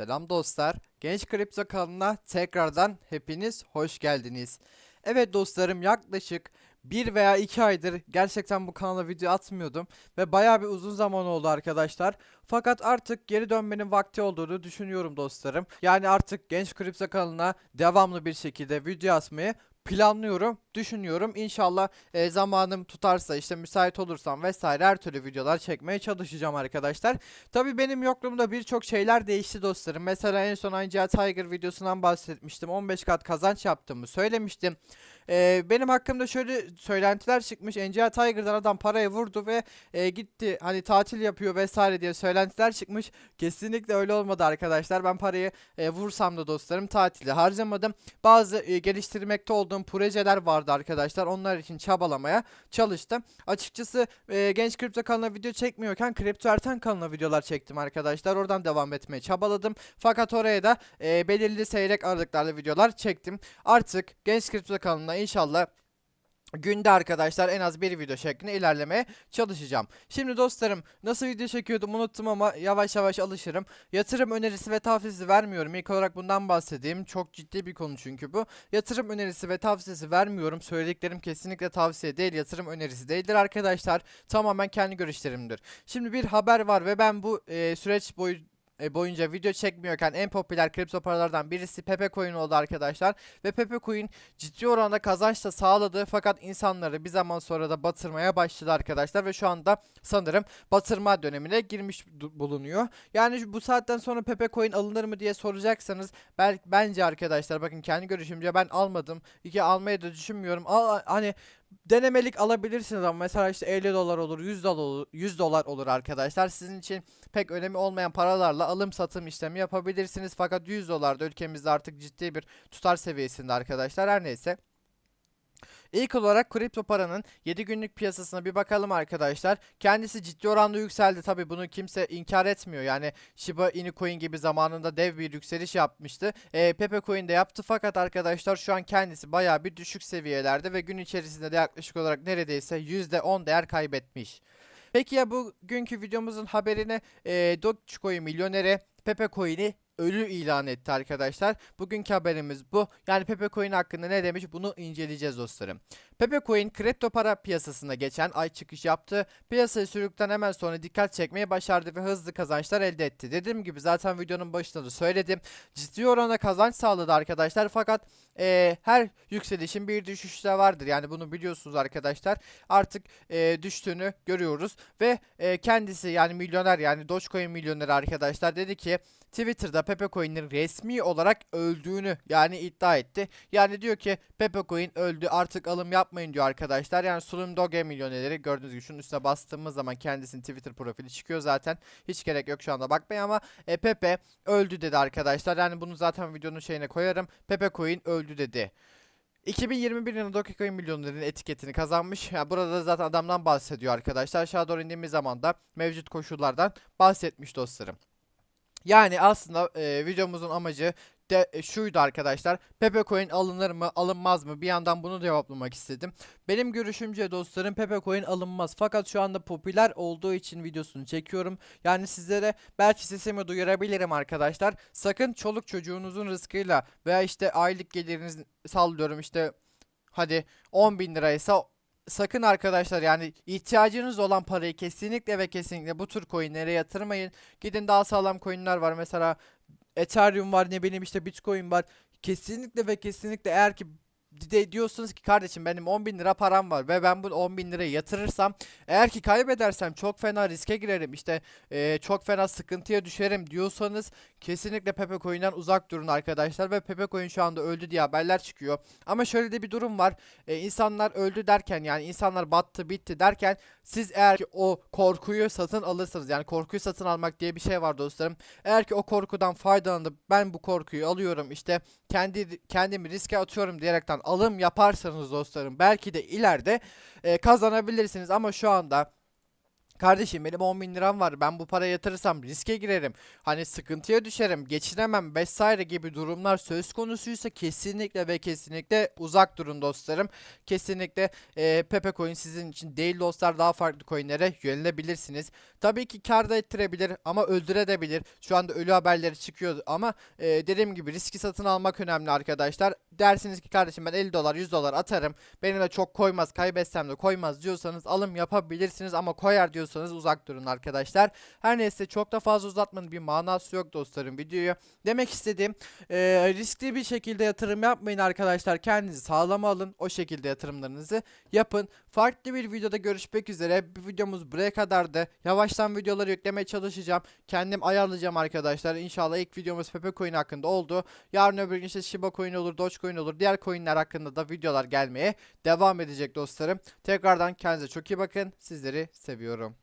Selam dostlar. Genç Kripto kanalına tekrardan hepiniz hoş geldiniz. Evet dostlarım yaklaşık 1 veya 2 aydır gerçekten bu kanala video atmıyordum ve bayağı bir uzun zaman oldu arkadaşlar. Fakat artık geri dönmenin vakti olduğunu düşünüyorum dostlarım. Yani artık Genç Kripto kanalına devamlı bir şekilde video atmayı planlıyorum, düşünüyorum. İnşallah e, zamanım tutarsa işte müsait olursam vesaire her türlü videolar çekmeye çalışacağım arkadaşlar. Tabii benim yokluğumda birçok şeyler değişti dostlarım. Mesela en son Angel Tiger videosundan bahsetmiştim. 15 kat kazanç yaptığımı söylemiştim. Ee, benim hakkımda şöyle söylentiler çıkmış. Angel Tiger'dan adam parayı vurdu ve e, gitti hani tatil yapıyor vesaire diye söylentiler çıkmış. Kesinlikle öyle olmadı arkadaşlar. Ben parayı e, vursam da dostlarım tatili harcamadım. Bazı e, geliştirmekte olduğum projeler vardı arkadaşlar. Onlar için çabalamaya çalıştım. Açıkçası e, Genç Kripto kanalına video çekmiyorken Kripto Erten kanalına videolar çektim arkadaşlar. Oradan devam etmeye çabaladım. Fakat oraya da e, belirli seyrek aralıklarla videolar çektim. Artık Genç Kripto kanalına inşallah günde arkadaşlar en az bir video şeklinde ilerlemeye çalışacağım. Şimdi dostlarım nasıl video çekiyordum unuttum ama yavaş yavaş alışırım. Yatırım önerisi ve tavsiyesi vermiyorum. İlk olarak bundan bahsedeyim. Çok ciddi bir konu çünkü bu. Yatırım önerisi ve tavsiyesi vermiyorum. Söylediklerim kesinlikle tavsiye değil, yatırım önerisi değildir arkadaşlar. Tamamen kendi görüşlerimdir. Şimdi bir haber var ve ben bu e, süreç boyu e, boyunca video çekmiyorken en popüler kripto paralardan birisi Pepe Coin oldu arkadaşlar. Ve Pepe Coin ciddi oranda kazanç da sağladı fakat insanları bir zaman sonra da batırmaya başladı arkadaşlar. Ve şu anda sanırım batırma dönemine girmiş bulunuyor. Yani bu saatten sonra Pepe Coin alınır mı diye soracaksanız belki bence arkadaşlar bakın kendi görüşümce ben almadım. İki almayı da düşünmüyorum. Al, hani denemelik alabilirsiniz ama mesela işte 50 dolar olur 100 dolar olur, 100 dolar olur arkadaşlar. Sizin için pek önemi olmayan paralarla alım satım işlemi yapabilirsiniz. Fakat 100 dolar da ülkemizde artık ciddi bir tutar seviyesinde arkadaşlar. Her neyse. İlk olarak kripto paranın 7 günlük piyasasına bir bakalım arkadaşlar. Kendisi ciddi oranda yükseldi tabi bunu kimse inkar etmiyor. Yani Shiba Inu Coin gibi zamanında dev bir yükseliş yapmıştı. E, Pepe Coin de yaptı fakat arkadaşlar şu an kendisi baya bir düşük seviyelerde ve gün içerisinde de yaklaşık olarak neredeyse %10 değer kaybetmiş. Peki ya bugünkü videomuzun haberine e, Dogecoin milyoneri Pepe Coin'i ölü ilan etti arkadaşlar. Bugünkü haberimiz bu. Yani Pepe Coin hakkında ne demiş bunu inceleyeceğiz dostlarım. Pepe Coin kripto para piyasasına geçen ay çıkış yaptı. Piyasayı sürükten hemen sonra dikkat çekmeye başardı ve hızlı kazançlar elde etti. Dediğim gibi zaten videonun başında da söyledim. Ciddi oranda kazanç sağladı arkadaşlar fakat eee, her yükselişin bir düşüşü de vardır. Yani bunu biliyorsunuz arkadaşlar. Artık eee, düştüğünü görüyoruz ve eee, kendisi yani milyoner yani Dogecoin milyoneri arkadaşlar dedi ki Twitter'da Pepe Coin'in resmi olarak öldüğünü yani iddia etti. Yani diyor ki Pepe Coin öldü artık alım yapmayın diyor arkadaşlar. Yani Slum Doge milyonerleri gördüğünüz gibi şunun üstüne bastığımız zaman kendisinin Twitter profili çıkıyor zaten. Hiç gerek yok şu anda bakmaya ama e, Pepe öldü dedi arkadaşlar. Yani bunu zaten videonun şeyine koyarım. Pepe Coin öldü dedi. 2021 yılında Dogecoin milyonların etiketini kazanmış. Yani burada da zaten adamdan bahsediyor arkadaşlar. Aşağı doğru indiğimiz zaman da mevcut koşullardan bahsetmiş dostlarım. Yani aslında e, videomuzun amacı de e, şuydu arkadaşlar. Pepe Coin alınır mı, alınmaz mı? Bir yandan bunu cevaplamak istedim. Benim görüşümce dostlarım Pepe Coin alınmaz. Fakat şu anda popüler olduğu için videosunu çekiyorum. Yani sizlere belki sesimi duyurabilirim arkadaşlar. Sakın çoluk çocuğunuzun rızkıyla veya işte aylık geliriniz sallıyorum işte hadi 10 bin liraysa sakın arkadaşlar yani ihtiyacınız olan parayı kesinlikle ve kesinlikle bu tür coinlere yatırmayın. Gidin daha sağlam coinler var mesela Ethereum var ne bileyim işte Bitcoin var. Kesinlikle ve kesinlikle eğer ki de diyorsunuz ki kardeşim benim 10 bin lira param var ve ben bu 10 bin lirayı yatırırsam eğer ki kaybedersem çok fena riske girerim işte eee, çok fena sıkıntıya düşerim diyorsanız kesinlikle Pepe Coin'den uzak durun arkadaşlar ve Pepe Coin şu anda öldü diye haberler çıkıyor. Ama şöyle de bir durum var E, insanlar öldü derken yani insanlar battı bitti derken siz eğer ki o korkuyu satın alırsanız yani korkuyu satın almak diye bir şey var dostlarım. Eğer ki o korkudan faydalanıp ben bu korkuyu alıyorum işte kendi kendimi riske atıyorum diyerekten alım yaparsanız dostlarım belki de ileride e, kazanabilirsiniz. Ama şu anda Kardeşim benim 10 bin liram var ben bu parayı yatırırsam riske girerim hani sıkıntıya düşerim geçinemem vesaire gibi durumlar söz konusuysa kesinlikle ve kesinlikle uzak durun dostlarım. Kesinlikle e, Pepe Coin sizin için değil dostlar daha farklı coinlere yönelebilirsiniz Tabii ki kar da ettirebilir ama öldürebilir. Şu anda ölü haberleri çıkıyor ama e, dediğim gibi riski satın almak önemli arkadaşlar. Dersiniz ki kardeşim ben 50 dolar 100 dolar atarım. Benim de çok koymaz kaybetsem de koymaz diyorsanız alım yapabilirsiniz ama koyar diyorsanız uzak durun arkadaşlar. Her neyse çok da fazla uzatmanın bir manası yok dostlarım videoyu. Demek istediğim e, riskli bir şekilde yatırım yapmayın arkadaşlar. Kendinizi sağlama alın. O şekilde yatırımlarınızı yapın. Farklı bir videoda görüşmek üzere. Bu videomuz buraya kadardı. Yavaştan videoları yüklemeye çalışacağım. Kendim ayarlayacağım arkadaşlar. İnşallah ilk videomuz Pepe Coin hakkında oldu. Yarın öbür gün işte Shiba Coin olur, Dogecoin olur. Diğer coinler hakkında da videolar gelmeye devam edecek dostlarım. Tekrardan kendinize çok iyi bakın. Sizleri seviyorum.